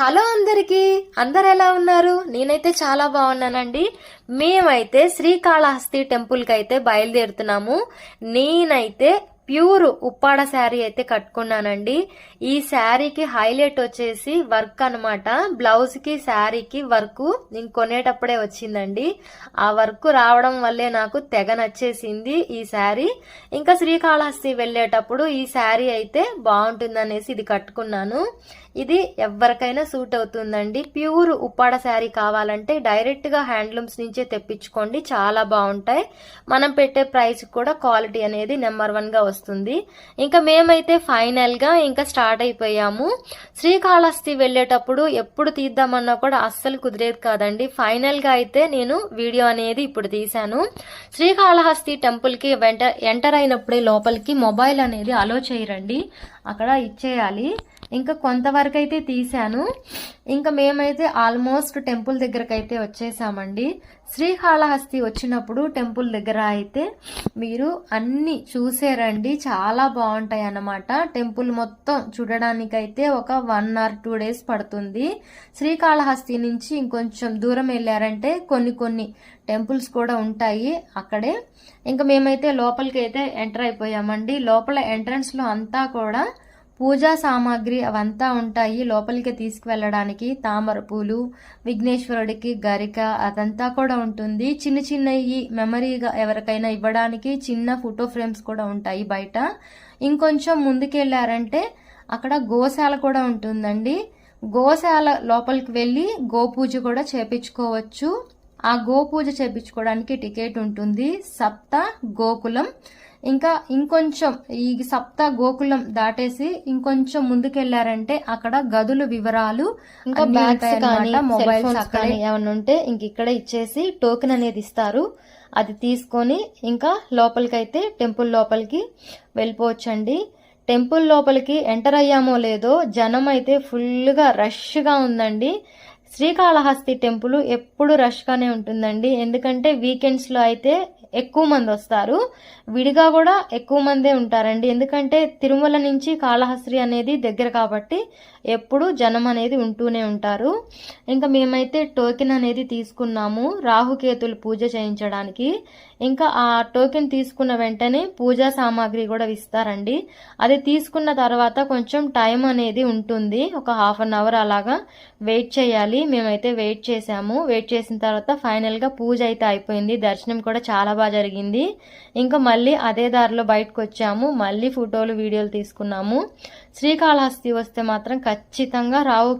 Hello అందరికీ. అందరు ఎలా ఉన్నారు? నేనైతే చాలా బాగున్నానండి. మేమైతే శ్రీకాళహస్తి టెంపుల్కి అయితే బయలుదేరుతున్నాము. నేనైతే ప్యూర్ ఉప్పాడ శారీ అయితే కట్టుకున్నానండి. ఈ శారీకి హైలైట్ వచ్చేసి వర్క్ అనమాట బ్లౌజ్కి శారీకి వర్క్ నేను కొనేటప్పుడే వచ్చిందండి. ఆ వర్క్ రావడం వల్లే నాకు తెగ నచ్చేసింది ఈ శారీ. ఇంకా శ్రీకాళహస్తి వెళ్ళేటప్పుడు ఈ శారీ అయితే బాగుంటుందనేసి ఇది కట్టుకున్నాను. ఇది ఎవరికైనా సూట్ అవుతుందండి. ప్యూర్ ఉప్పాడ శారీ కావాలంటే డైరెక్ట్గా హ్యాండ్లూమ్స్ నుంచే తెప్పించుకోండి. చాలా బాగుంటాయి. మనం పెట్టే ప్రైస్ కూడా క్వాలిటీ అనేది నెంబర్ వన్గా వస్తుంది. వస్తుంది. ఇంకా మేమైతే ఫైనల్గా ఇంకా స్టార్ట్ అయిపోయాము. శ్రీకాళహస్తి వెళ్ళేటప్పుడు ఎప్పుడు తీద్దామన్నా కూడా అస్సలు కుదిరేది కాదండి. ఫైనల్గా అయితే నేను వీడియో అనేది ఇప్పుడు తీశాను. శ్రీకాళహస్తి టెంపుల్కి వెంట ఎంటర్ అయినప్పుడే లోపలికి మొబైల్ అనేది అలో చేయరండి. అక్కడ ఇచ్చేయాలి. ఇంకా కొంతవరకు అయితే తీశాను. ఇంకా మేమైతే ఆల్మోస్ట్ టెంపుల్ దగ్గరకు అయితే వచ్చేసామండి. శ్రీకాళహస్తి వచ్చినప్పుడు టెంపుల్ దగ్గర అయితే మీరు అన్ని చూసేరండి. చాలా బాగుంటాయి అన్నమాట టెంపుల్ మొత్తం చూడడానికైతే ఒక వన్ ఆర్ టూ డేస్ పడుతుంది. శ్రీకాళహస్తి నుంచి ఇంకొంచెం దూరం వెళ్ళారంటే కొన్ని కొన్ని టెంపుల్స్ కూడా ఉంటాయి అక్కడే. ఇంకా మేమైతే లోపలికి అయితే ఎంటర్ అయిపోయామండి. లోపల ఎంట్రన్స్లో అంతా కూడా పూజా సామాగ్రి అవంతా ఉంటాయి. లోపలికి తీసుకువెళ్ళడానికి తామర పూలు విఘ్నేశ్వరుడికి గరిక అదంతా కూడా ఉంటుంది. చిన్న చిన్నవి మెమరీగా ఎవరికైనా ఇవ్వడానికి చిన్న ఫోటో ఫ్రేమ్స్ కూడా ఉంటాయి బయట. ఇంకొంచెం ముందుకెళ్ళారంటే అక్కడ గోశాల కూడా ఉంటుందండి. గోశాల లోపలికి వెళ్ళి గోపూజ కూడా చేపించుకోవచ్చు. ఆ గోపూజ చేపించుకోవడానికి టికెట్ ఉంటుంది. సప్త గోకులం. ఇంకా ఇంకొంచెం ఈ సప్త గోకులం దాటేసి ఇంకొంచెం ముందుకెళ్ళారంటే అక్కడ గదుల వివరాలు ఇంకా బ్యాగ్స్. కానీ మొబైల్స్ కానీ ఏమైనా ఉంటే ఇంక ఇక్కడ ఇచ్చేసి టోకెన్ అనేది ఇస్తారు. అది తీసుకొని ఇంకా లోపలికైతే టెంపుల్ లోపలికి వెళ్ళిపోవచ్చండి. టెంపుల్ లోపలికి ఎంటర్ అయ్యామో లేదో జనం అయితే ఫుల్గా రష్గా ఉందండి. శ్రీకాళహస్తి టెంపుల్ ఎప్పుడు రష్గానే ఉంటుందండి. ఎందుకంటే వీకెండ్స్లో అయితే ఎక్కువ మంది వస్తారు. విడిగా కూడా ఎక్కువ మందే ఉంటారండి. ఎందుకంటే తిరుమల నుంచి కాళహస్త్రి అనేది దగ్గర కాబట్టి ఎప్పుడు జనం అనేది ఉంటూనే ఉంటారు. ఇంకా మేమైతే టోకెన్ అనేది తీసుకున్నాము రాహుకేతులు పూజ చేయించడానికి. ఇంకా ఆ టోకెన్ తీసుకున్న వెంటనే పూజా సామాగ్రి కూడా ఇస్తారండి. అది తీసుకున్న తర్వాత కొంచెం టైం అనేది ఉంటుంది. ఒక హాఫ్ అన్ అవర్ అలాగా వెయిట్ చేయాలి. మేమైతే వెయిట్ చేసాము వెయిట్ చేసిన తర్వాత ఫైనల్గా పూజ అయితే అయిపోయింది. దర్శనం కూడా చాలా బాగా జరిగింది. ఇంకా మళ్ళీ అదే దారిలో బయటకు వచ్చాము మళ్ళీ ఫోటోలు వీడియోలు తీసుకున్నాము. శ్రీకాళహస్తి వస్తే మాత్రం ఖచ్చితంగా రావు